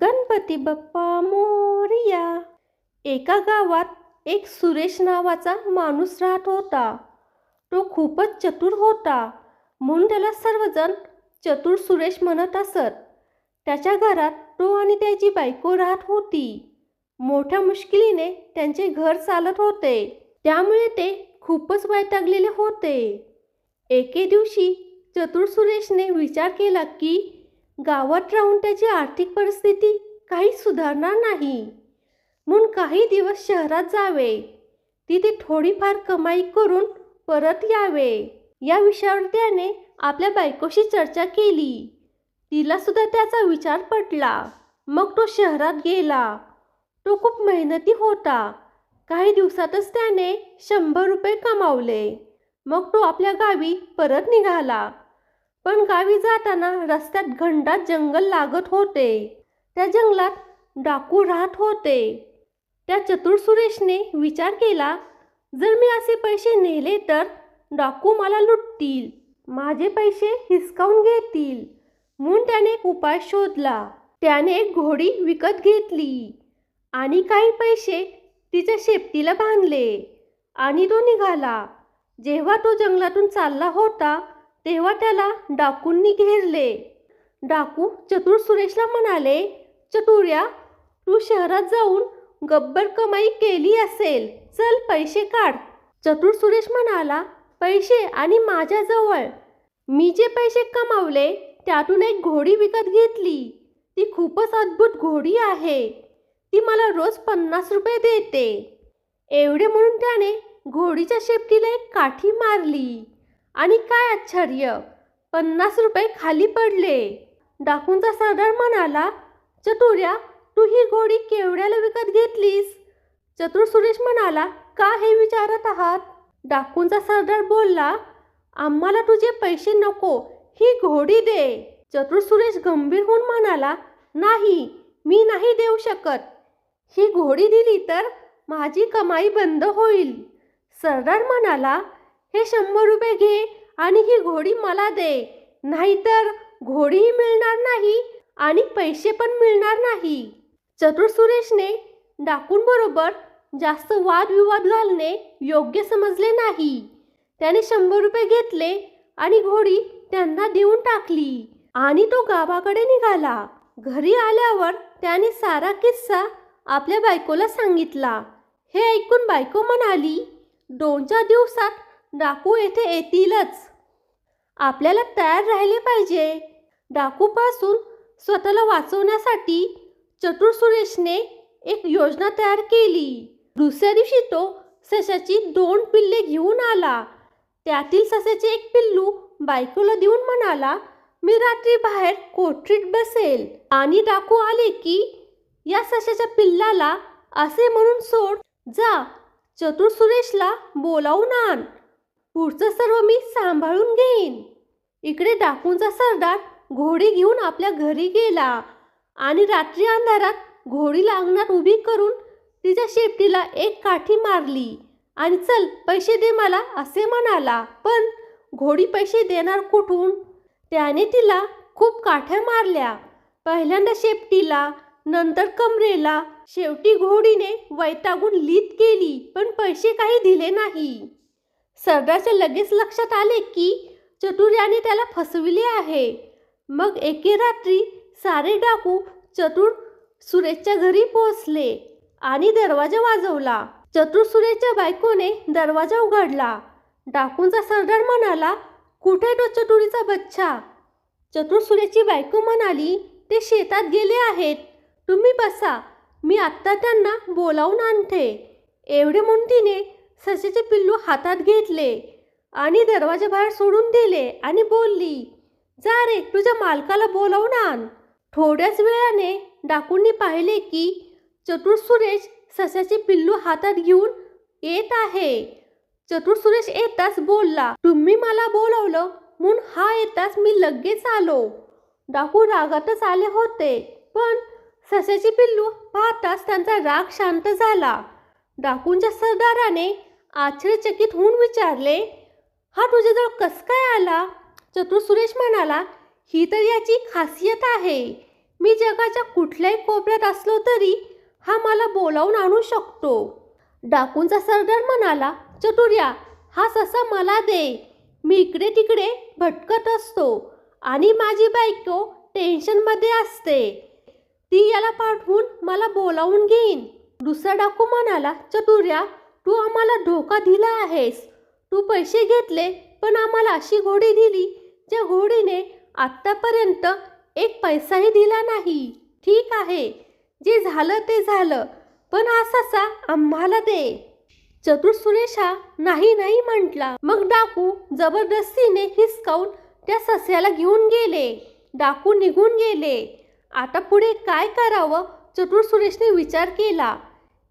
गणपती बाप्पा मोरया. एका गावात एक सुरेश नावाचा माणूस राहत होता. तो खूपच चतुर होता. म्हणून त्याला सर्वजण चतुर सुरेश म्हणत असत. त्याच्या घरात तो आणि त्याची बायको राहत होती. मोठ्या मुश्किलीने त्यांचे घर चालत होते. त्यामुळे ते खूपच वैतागलेले होते. एके दिवशी चतुर सुरेशने विचार केला की गावात राहून त्याची आर्थिक परिस्थिती काही सुधारणार नाही. म्हणून काही दिवस शहरात जावे. तिथे थोडीफार कमाई करून परत यावे. या विषयावर त्याने आपल्या बायकोशी चर्चा केली. तिला सुद्धा त्याचा विचार पटला. मग तो शहरात गेला. तो खूप मेहनती होता. काही दिवसातच त्याने शंभर रुपये कमावले. मग तो आपल्या गावी परत निघाला. पण गावी जाताना रस्त्यात घंटात जंगल लागत होते. त्या जंगलात डाकू राहत होते. त्या चतुर सुरेशने विचार केला जर मी असे पैसे नेले तर डाकू मला लुटतील माझे पैसे हिसकावून घेतील. म्हणून त्याने एक उपाय शोधला. त्याने एक घोडी विकत घेतली आणि काही पैसे तिच्या शेपटीला बांधले आणि तो निघाला. जेव्हा तो जंगलातून चालला होता तेव्हा त्याला डाकूंनी घेरले. डाकू चतुर सुरेशला म्हणाले चतुर्या तू शहरात जाऊन गब्बर कमाई केली असेल चल पैसे काढ. चतुर सुरेश म्हणाला पैसे आणि माझ्याजवळ मी जे पैसे कमावले त्यातून एक घोडी विकत घेतली. ती खूपच अद्भुत घोडी आहे. ती मला रोज पन्नास रुपये देते. एवढे म्हणून त्याने घोडीच्या शेपटीला एक काठी मारली. आणि काय आश्चर्य? पन्नास रुपये खाली पडले. डाकूंचा सरदार म्हणाला चतुर्या तू ही घोडी केवढ्याला विकत घेतलीस? चतुर सुरेश म्हणाला का हे विचारत आहात? डाकूंचा सरदार बोलला आम्हाला तुझे पैसे नको ही घोडी दे. चतुर सुरेश गंभीर होऊन म्हणाला नाही मी नाही देऊ शकत. ही घोडी दिली तर माझी कमाई बंद होईल. सरदार म्हणाला हे शंभर रुपये घे आणि ही घोडी मला दे. नाहीतर घोडीही मिळणार नाही आणि पैसे पण मिळणार नाही. चतुर सुरेशने डाकूंबरोबर जास्त वादविवाद घालणे योग्य समजले नाही. त्याने शंभर रुपये घेतले आणि घोडी त्यांना देऊन टाकली आणि तो गावाकडे निघाला. घरी आल्यावर त्याने सारा किस्सा आपल्या बायकोला सांगितला. हे ऐकून बायको म्हणाली दोन चार दिवसात डाकू येथे येतीलच. आपल्याला तयार राहिले पाहिजे. डाकूपासून स्वतःला वाचवण्यासाठी चतुर सुरेशने एक योजना तयार केली. दुसऱ्या दिवशी तो सशाची दोन पिल्ले घेऊन आला. त्यातील सशाचे एक पिल्लू बायकोला देऊन म्हणाला मी रात्री बाहेर कोठरीत बसेल. आणि डाकू आले की या सशाच्या पिल्लाला असे म्हणून सोड. जा चतुर सुरेशला बोलावून आण. पुढचं सर्व मी सांभाळून घेईन. इकडे डाकूंचा सरदार घोडी घेऊन आपल्या घरी गेला आणि रात्री अंधारात घोडी लागणार उभी करून तिच्या शेपटीला एक काठी मारली आणि चल पैसे दे मला असे म्हणाला. पण घोडी पैसे देणार कुठून? त्याने तिला खूप काठ्या मारल्या. पहिल्यांदा शेपटीला नंतर कमरेला शेवटी घोडीने वैतागून लीत केली पण पैसे काही दिले नाही. सरदारच्या लगेच लक्षात आले की चतुर्याने त्याला फसविले आहे. मग एके रात्री सारे डाकू चतुर सुरेशच्या घरी पोहोचले आणि दरवाजा वाजवला. चतुर सुरेशच्या बायकोने दरवाजा उघडला. डाकूंचा सरदार म्हणाला कुठे तो चतुरीचा बच्चा? चतुर सुरेशची बायको म्हणाली ते शेतात गेले आहेत. तुम्ही बसा. मी आत्ता त्यांना बोलावून आणते. एवढे म्हणून तिने ससेचे पिल्लू हातात घेतले आणि दरवाजाबाहेर सोडून दिले आणि बोलली जा रे तुझ्या मालकाला बोलावून आण. थोड्याच वेळाने डाकूंनी पाहिले की चतुर सुरेश सशाचे पिल्लू हातात घेऊन येत आहे. चतुर सुरेश येताच बोलला तुम्ही मला बोलवलं म्हणून हा येताच मी लगेच आलो. डाकू रागातच आले होते पण सशाचे पिल्लू पाहताच त्यांचा राग शांत झाला. डाकूंच्या सरदाराने आश्चर्यचकित होऊन विचारले हा तुझ्याजवळ कस काय आला? चतुर सुरेश म्हणाला ही तर याची खासियत आहे. मी जगाच्या कुठल्याही कोपऱ्यात असलो तरी हा मला बोलावून आणू शकतो. डाकूंचा सरदार म्हणाला चतुर्या हा ससा मला दे. मी इकडे तिकडे भटकत असतो आणि माझी बायको टेन्शनमध्ये असते. ती याला पाठवून मला बोलावून घेईन. दुसरा डाकू म्हणाला चतुर्या तू आम्हाला धोका दिला आहेस. तू पैसे घेतले पण आम्हाला अशी घोडी दिली ज्या घोडीने आत्तापर्यंत एक पैसाही दिला नाही. ठीक आहे जे झालं ते झालं पण असा आम्हाला दे. चतुर सुरेशा हा नाही नाही म्हटला. मग डाकू जबरदस्तीने हिसकावून त्या सस्याला घेऊन गेले. डाकू निघून गेले. आता पुढे काय करावं? चतुर सुरेशने विचार केला.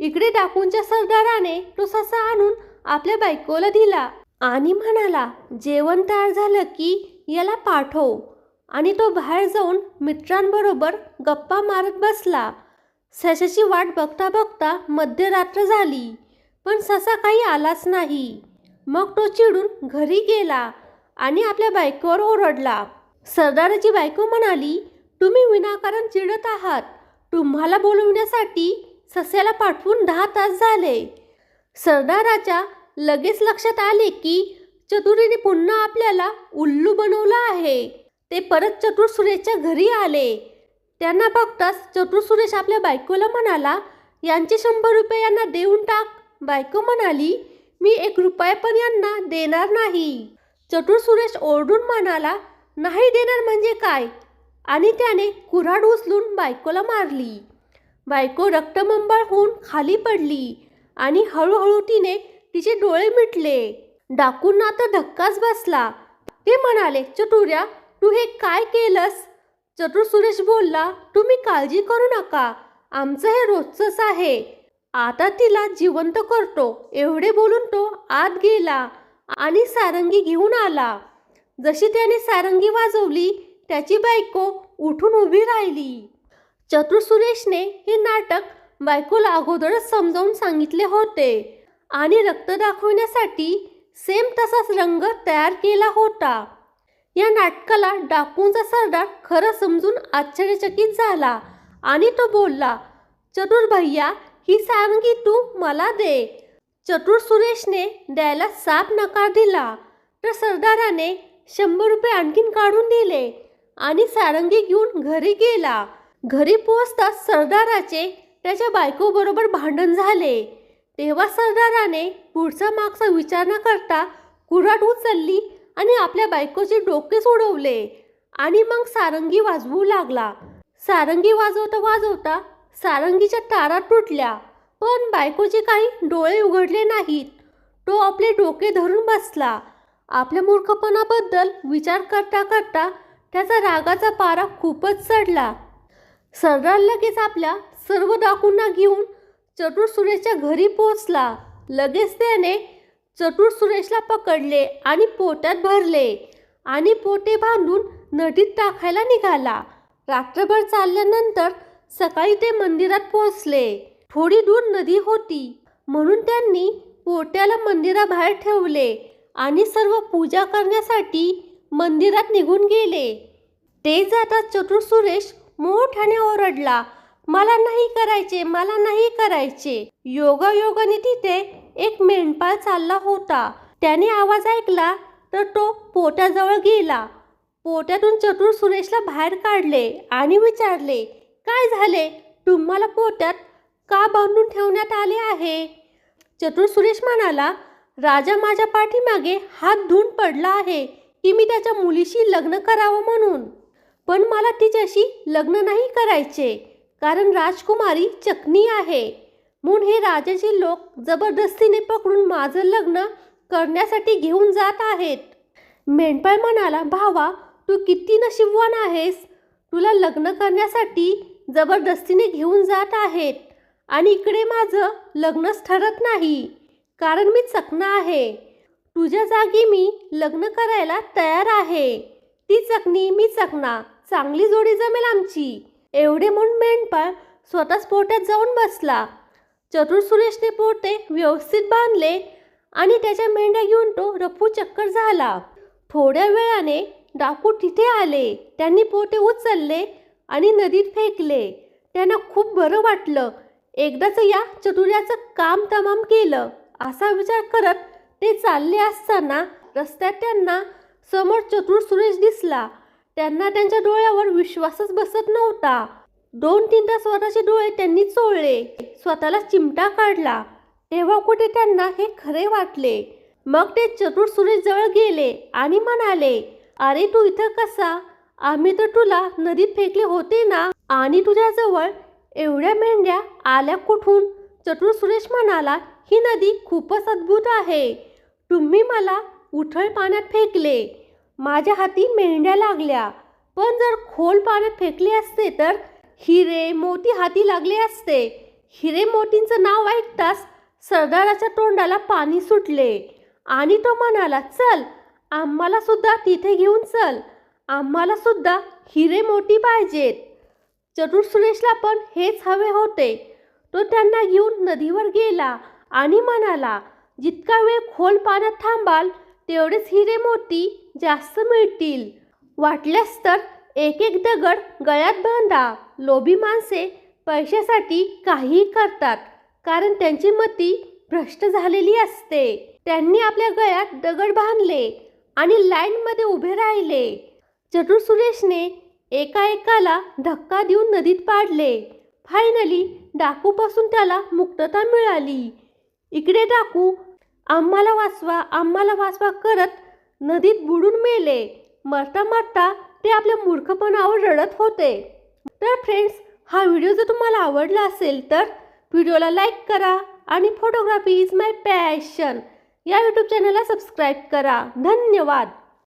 इकडे डाकूंच्या सरदाराने तो ससा आणून आपल्या बायकोला दिला आणि म्हणाला जेवण तयार झालं की याला पाठव. आणि तो बाहेर जाऊन मित्रांबरोबर गप्पा मारत बसला. सशाची वाट बघता बघता मध्यरात्र झाली पण ससा काही आलाच नाही. मग तो चिडून घरी गेला आणि आपल्या बायकोवर ओरडला. सरदाराची बायको म्हणाली तुम्ही विनाकारण चिडत आहात. तुम्हाला बोलवण्यासाठी सस्याला पाठवून दहा तास झाले. सरदाराच्या लगेच लक्षात आले की चतुरीने पुन्हा आपल्याला उल्लू बनवलं आहे. ते परत चतुर सुरेशच्या घरी आले. त्यांना बघताच चतुर सुरेश आपल्या बायकोला म्हणाला यांचे शंभर रुपये यांना देऊन टाक. बायको म्हणाली मी एक रुपया पण यांना देणार नाही. चतुर सुरेश ओरडून म्हणाला नाही देणार म्हणजे काय? आणि त्याने कुऱ्हाड उचलून बायकोला मारली. बायको रक्तमंबळ होऊन खाली पडली आणि हळूहळू तिने तिचे डोळे मिटले. डाकूंना तर धक्काच बसला. ते म्हणाले चतुर्या तू हे काय केलंस चतुर सुरेश बोलला तुम्ही काळजी करू नका. आमचं हे रोजचंच आहे. आता तिला जिवंत करतो. एवढे बोलून तो आत गेला आणि सारंगी घेऊन आला. जशी त्याने सारंगी वाजवली त्याची बायको उठून उभी राहिली. चतुर सुरेशने हे नाटक बायकोला अगोदरच समजावून सांगितले होते आणि रक्त दाखवण्यासाठी सेम तसाच रंग तयार केला होता. या नाटकाला डाकूंचा सरदार खरं समजून आश्चर्यचकित झाला आणि तो बोलला चतुर भैया ही सारंगी तू मला दे. चतुर सुरेशने द्यायला साफ नकार दिला. तर सरदाराने शंभर रुपये आणखीन काढून दिले आणि सारंगी घेऊन घरी गेला. घरी पोचताच सरदाराचे त्याच्या बायकोबरोबर भांडण झाले. तेव्हा सरदाराने पुढचा मागचा विचार न करता कुऱ्हाड उचलली आणि आपल्या बायकोचे डोकेच उडवले आणि मग सारंगी वाजवू लागला. सारंगी वाजवता वाजवता सारंगीच्या तारा तुटल्या पण बायकोचे काही डोळे उघडले नाहीत. तो आपले डोके धरून बसला. आपल्या मूर्खपणाबद्दल विचार करता करता त्याचा रागाचा पारा खूपच चढला. सरदार लगेच आपल्या सर्व डाकूंना घेऊन चतुर सुरेशच्या घरी पोचला लगेच त्याने चतुर सुरेशला पकडले आणि पोट्यात भरले आणि पोटे बांधून नदीत टाकायला निघाला. रात्रभर चालल्यानंतर सकाळी ते मंदिरात पोहोचले. थोडी दूर नदी होती. म्हणून त्यांनी पोट्याला मंदिराबाहेर ठेवले आणि सर्व पूजा करण्यासाठी मंदिरात निघून गेले. ते जाता चतुर सुरेश मोठ्याने ओरडला मला नाही करायचे मला नाही करायचे. योगायोगाने तिथे एक मेंढपाळ चालला होता. त्याने आवाज ऐकला तर तो पोट्याजवळ गेला. पोट्यातून चतुर सुरेशला बाहेर काढले आणि विचारले काय झाले? तुम्हाला पोट्यात का बांधून ठेवण्यात आले आहे? चतुर सुरेश म्हणाला राजा माझ्या पाठीमागे हात धुवून पडला आहे की मी त्याच्या मुलीशी लग्न करावं म्हणून. पण मला तिच्याशी लग्न नाही करायचे कारण राजकुमारी चकनी आहे. म्हणून हे राजाचे लोक जबरदस्तीने पकडून माझं लग्न करण्यासाठी घेऊन जात आहेत. मेंढपाळ म्हणाला भावा तू किती नशीबवान आहेस. तुला लग्न करण्यासाठी जबरदस्तीने घेऊन जात आहेत आणि इकडे माझं लग्नच ठरत नाही कारण मी चकना आहे. तुझ्या जागी मी लग्न करायला तयार आहे. ती चकणी मी चकना चांगली जोडी जमेल आमची. एवढे म्हणून मेंढपाळ स्वतःच पोट्यात जाऊन बसला. चतुर सुरेशने पोटे व्यवस्थित बांधले आणि त्याच्या मेंढ्या घेऊन तो रफू चक्कर झाला. थोड्या वेळाने डाकू तिथे आले. त्यांनी पोटे उचलले आणि नदीत फेकले. त्यांना खूप बरं वाटलं. एकदाच या चतुर्याचं काम तमाम केलं. असा विचार करत ते चालले असताना रस्त्यात त्यांना समोर चतुर सुरेश दिसला. त्यांना त्यांच्या डोळ्यावर विश्वासच बसत नव्हता. दोन तीनदा स्वतःचे डोळे त्यांनी चोळले. स्वतःला चिमटा काढला. तेव्हा कुठे त्यांना हे खरे वाटले? मग ते चतुर सुरेश जवळ गेले आणि म्हणाले अरे तू इथं कसा? आम्ही तर तुला नदीत फेकले होते ना? आणि तुझ्याजवळ एवढ्या मेंढ्या आल्या कुठून? चतुर सुरेश म्हणाला ही नदी खूपच अद्भुत आहे. तुम्ही मला उथळ पाण्यात फेकले. माझ्या हाती मेंढ्या लागल्या. पण जर खोल पाण्यात फेकले असते तर हिरे मोती हाती लागले असते. हिरे मोतींचं नाव ऐकताच सरदाराच्या तोंडाला पाणी सुटले आणि तो म्हणाला चल आम्हाला सुद्धा तिथे घेऊन चल. आम्हाला सुद्धा हिरे मोती पाहिजेत. चतुर सुरेशला पण हेच हवे होते. तो त्यांना घेऊन नदीवर गेला आणि म्हणाला जितका वेळ खोल पाण्यात थांबाल तेवढेच हिरे मोती जास्त मिळतील. वाटल्यास तर एक एक दगड गळ्यात बांधा. लोभी माणसे पैशासाठी काहीही करतात कारण त्यांची मती भ्रष्ट झालेली असते. त्यांनी आपल्या गळ्यात दगड बांधले आणि लाईनमध्ये उभे राहिले. चतुर सुरेशने एका एकाला धक्का देऊन नदीत पाडले. फायनली डाकूपासून त्याला मुक्तता मिळाली. इकडे डाकू आम्हाला वाचवा आम्हाला वाचवा करत नदीत बुडून मेले. मरता मरता ते आपल्या मूर्खपणावर रडत होते. तर फ्रेंड्स हा व्हिडिओ जर तुम्हाला आवडला असेल तर व्हिडिओला लाईक करा आणि फोटोग्राफी इज माय पॅशन या यूट्यूब चॅनलला सबस्क्राईब करा. धन्यवाद!